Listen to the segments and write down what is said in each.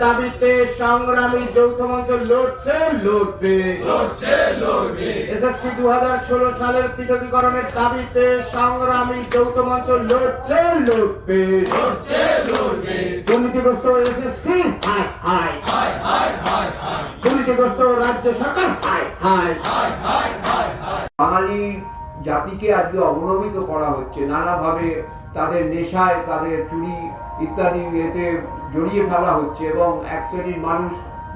দাবিতে সংগ্রামী যৌথ মঞ্চ লড়ছে লড়বে। লড়ছে লড়বে। এসএসসি দু হাজার ষোলো সালের পৃথকীকরণের দাবিতে সংগ্রামী যৌথ মঞ্চ লড়ছে লড়বে। লড়ছে লড়বে। দুর্নীতিগ্রস্ত এসএসসি হাই হাই। দুর্নীতিগ্রস্ত রাজ্য সরকার হাই হাই। বাঙালি জাতিকে আজকে অবনমিত করা হচ্ছে নানাভাবে তাদের নেশায় তাদের চুরি ইত্যাদি এতে জড়িয়ে ফেলা হচ্ছে এবং এক শ্রেণির মানুষ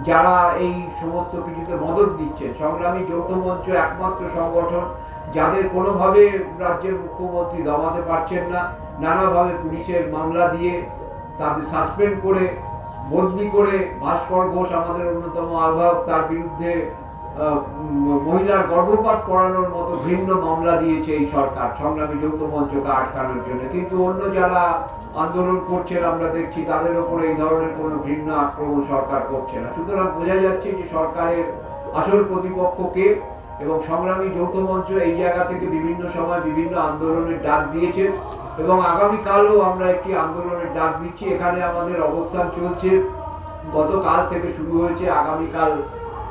যারা এই সমস্ত কিছুতে মদত দিচ্ছে সংগ্রামী যৌথ মঞ্চ একমাত্র সংগঠন যাদের কোনোভাবে রাজ্যের মুখ্যমন্ত্রী দমাতে পারছেন না, নানাভাবে পুলিশের মামলা দিয়ে তাদের সাসপেন্ড করে বদলি করে ভাস্কর ঘোষ, আমাদের অন্যতম আহ্বায়ক, তার বিরুদ্ধে মহিলার গর্ভপাত করানোর মতো ভিন্ন মামলা দিয়েছে এই সরকার। সংগ্রামী যৌথ মঞ্চকে আটকানোর জন্য। কিন্তু অন্য যারা আন্দোলন করছেন, আমরা দেখছি তাদের উপরে এই ধরনের কোনো ভিন্ন আক্রমণ সরকার করছে না। সুতরাং বোঝা যাচ্ছে যে সরকারের আসল প্রতিপক্ষকে এবং সংগ্রামী যৌথ মঞ্চ এই জায়গা থেকে বিভিন্ন সময় বিভিন্ন আন্দোলনের ডাক দিয়েছে এবং আগামীকালও আমরা একটি আন্দোলনের ডাক দিচ্ছি। এখানে আমাদের অবস্থান চলছে। গতকাল থেকে শুরু হয়েছে। আগামীকাল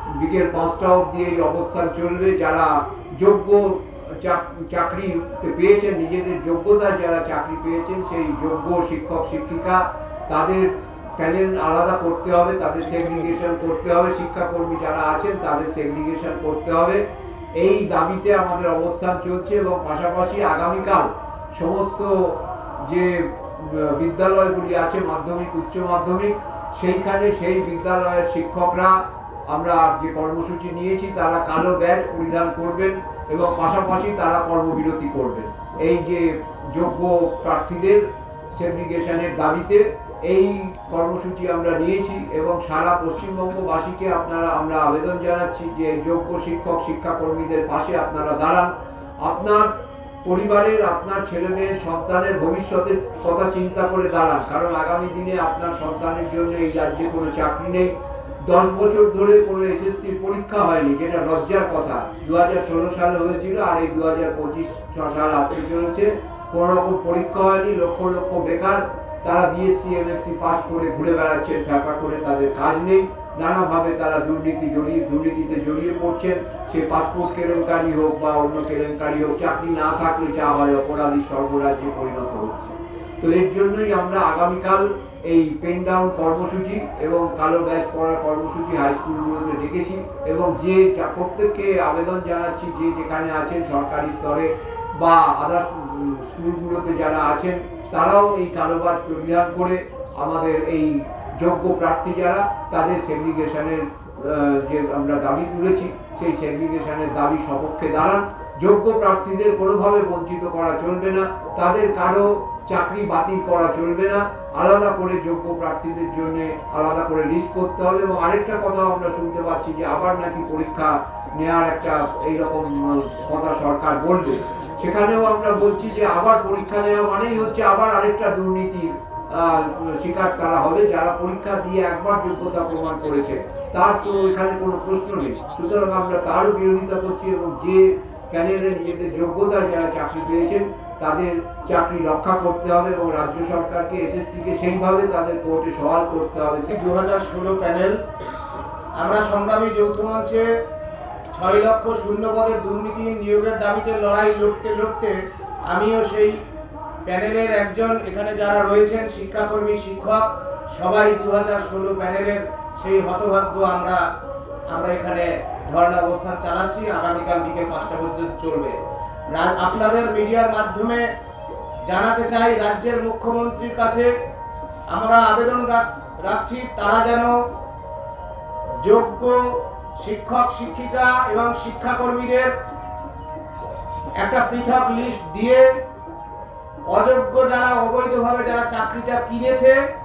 বিকেল পাঁচটা অবধি এই অবস্থান চলবে। যারা যোগ্য চাক- চাকরিতে পেয়েছেন, নিজেদের যোগ্যতায় যারা চাকরি পেয়েছেন, সেই যোগ্য শিক্ষক, শিক্ষিকা, তাদের প্যানেল আলাদা করতে হবে, তাদের সেগ্রিগেশন করতে হবে, শিক্ষাকর্মী যারা আছেন, তাদের সেগ্রিগেশন করতে হবে। এই দাবিতে আমাদের অবস্থান চলছে এবং পাশাপাশি আগামীকাল সমস্ত যে বিদ্যালয়গুলি আছে, মাধ্যমিক, উচ্চ মাধ্যমিক, সেইখানে সেই বিদ্যালয়ের শিক্ষকরা আমরা যে কর্মসূচি নিয়েছি, তারা কালো ব্যাজ পরিধান করবেন এবং পাশাপাশি তারা কর্মবিরতি করবেন। এই যে যোগ্য প্রার্থীদের সেগ্রিগেশনের দাবিতে এই কর্মসূচি আমরা নিয়েছি এবং সারা পশ্চিমবঙ্গবাসীকে আপনারা, আমরা আবেদন জানাচ্ছি যে যোগ্য শিক্ষক, শিক্ষাকর্মীদের পাশে আপনারা দাঁড়ান। আপনার পরিবারের, আপনার ছেলে মেয়ের সন্তানের ভবিষ্যতের কথা চিন্তা করে দাঁড়ান, কারণ আগামী দিনে আপনার সন্তানের জন্য এই রাজ্যে কোনো চাকরি নেই। দশ বছর ধরে কোনো এসএসসি পরীক্ষা হয়নি, যেটা লজ্জার কথা। দু হাজার ষোলো সালে হয়েছিল, আর এই দু হাজার পঁচিশ সাল আসতে চলেছে। কোনো রকম পরীক্ষা হয়নি, লক্ষ লক্ষ বেকার। তারা বিএসসি এমএসসি পাস করে ঘুরে বেড়াচ্ছেন ফ্যাপা করে তাদের কাজ নেই। নানাভাবে তারা দুর্নীতি জড়িয়ে, দুর্নীতিতে জড়িয়ে পড়ছেন। সে পাসপোর্ট কেলেঙ্কারি হোক বা অন্য কেলেঙ্কারি হোক, চাকরি না থাকলে যা হয়, অপরাধী সর্বরাজ্যে পরিণত হচ্ছে। তো এর জন্যই আমরা আগামীকাল এই পেন ডাউন কর্মসূচি এবং কালো ব্যাচ পড়ার কর্মসূচি হাই স্কুলগুলোতে ডেকেছি এবং যে প্রত্যেককে আবেদন জানাচ্ছি যে যেখানে আছেন সরকারি স্তরে বা আদার্স স্কুলগুলোতে যারা আছেন, তারাও এই কালো ব্যাচ পরিধান করে আমাদের এই যোগ্য প্রার্থী যারা, তাদের সেগ্রিগেশনের যে আমরা দাবি তুলেছি, সেই সেগ্রিগেশনের দাবি সপক্ষে দাঁড়ান। যোগ্য প্রার্থীদের কোনোভাবে বঞ্চিত করা চলবে না, তাদের কারও চাকরি বাতিল করা চলবে না। আলাদা করে যোগ্য প্রার্থীদের জন্য আলাদা করে লিস্ট করতে হবে এবং আরেকটা কথাও আমরা শুনতে পাচ্ছি যে আবার নাকি পরীক্ষা নেওয়ার একটা এইরকম কথা সরকার বলবে। সেখানেও আমরা বলছি যে আবার পরীক্ষা নেওয়া মানেই হচ্ছে আবার আরেকটা দুর্নীতি শিকার তারা হবে যারা পরীক্ষা দিয়ে একবার যোগ্যতা প্রমাণ করেছে। তার তো এখানে কোনো প্রশ্ন নেই। সুতরাং আমরা তারও বিরোধিতা করছি এবং যে প্যানেলে নিজেদের যোগ্যতা যারা চাকরি পেয়েছেন, তাদের চাকরি রক্ষা করতে হবে এবং রাজ্য সরকারকে, এসএসসিকে সেইভাবে তাদের কোর্টে সওয়াল করতে হবে। সেই দু হাজার ষোলো প্যানেল, আমরা সংগ্রামী যৌথ মঞ্চে ছয় লক্ষ শূন্য পদের দুর্নীতি নিয়োগের দাবিতে লড়াই লড়তে লড়তে আমিও সেই প্যানেলের একজন, এখানে যারা রয়েছেন, শিক্ষাকর্মী, শিক্ষক, সবাই দু হাজার ষোলো প্যানেলের সেই হতভাগ্য আমরা আমরা এখানে ধর্ণা অবস্থান চালাচ্ছি, আগামীকাল বিকেল পাঁচটা পর্যন্ত চলবে। আপনাদের মিডিয়ার মাধ্যমে জানাতে চাই, রাজ্যের মুখ্যমন্ত্রীর কাছে আমরা আবেদন রাখ- রাখছি, তারা যেন যোগ্য শিক্ষক, শিক্ষিকা এবং শিক্ষাকর্মীদের একটা পৃথক লিস্ট দিয়ে অযোগ্য যারা, অবৈধভাবে যারা চাকরিটা কিনেছে,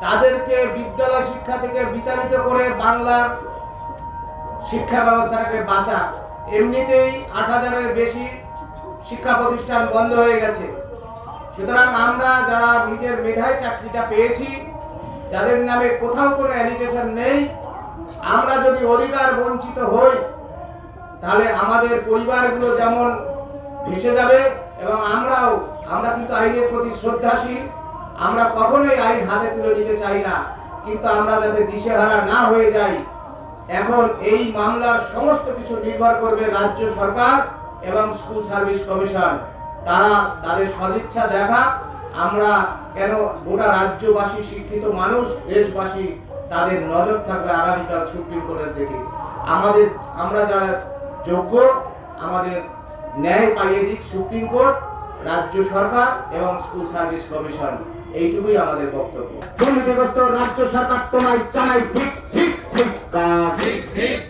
তাদেরকে বিদ্যালয় শিক্ষা থেকে বিতাড়িত করে বাংলার শিক্ষা ব্যবস্থাটাকে বাঁচাক। এমনিতেই আট হাজারের বেশি শিক্ষা প্রতিষ্ঠান বন্ধ হয়ে গেছে। সুতরাং আমরা যারা নিজের মেধায় চাকরিটা পেয়েছি, যাদের নামে কোথাও কোনো অ্যালিগেশন নেই, আমরা যদি অধিকার বঞ্চিত হই, তাহলে আমাদের পরিবারগুলো যেমন ভেসে যাবে এবং আমরাও, আমরা কিন্তু আইনের প্রতি শ্রদ্ধাশীল। আমরা কখনোই আইন হাতে তুলে নিতে চাই না। কিন্তু আমরা যাতে দিশেহারা না হয়ে যাই এখন এই মামলার সমস্ত কিছু নির্ভর করবে রাজ্য সরকার এবং স্কুল সার্ভিস কমিশন। তারা তাদের সদিচ্ছা দেখা, আমরা কেন গোটা রাজ্যবাসী শিক্ষিত মানুষ, দেশবাসী তাদের নজর থাকবে আগামীকাল সুপ্রিম কোর্টের দিকে। আমাদের, আমরা যারা যোগ্য, আমাদের ন্যায় পাইয়ে দিক সুপ্রিম কোর্ট, রাজ্য সরকার এবং স্কুল সার্ভিস কমিশন। এইটুকুই আমাদের বক্তব্য। রাজ্য সরকার তোমায় জানাই ঠিক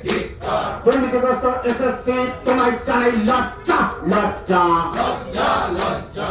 ধিক্কার। দুর্নীতিগ্রস্ত এসএসসি তোমায় জানাই লজ্জা লজ্জা। লজ্জা লজ্জা।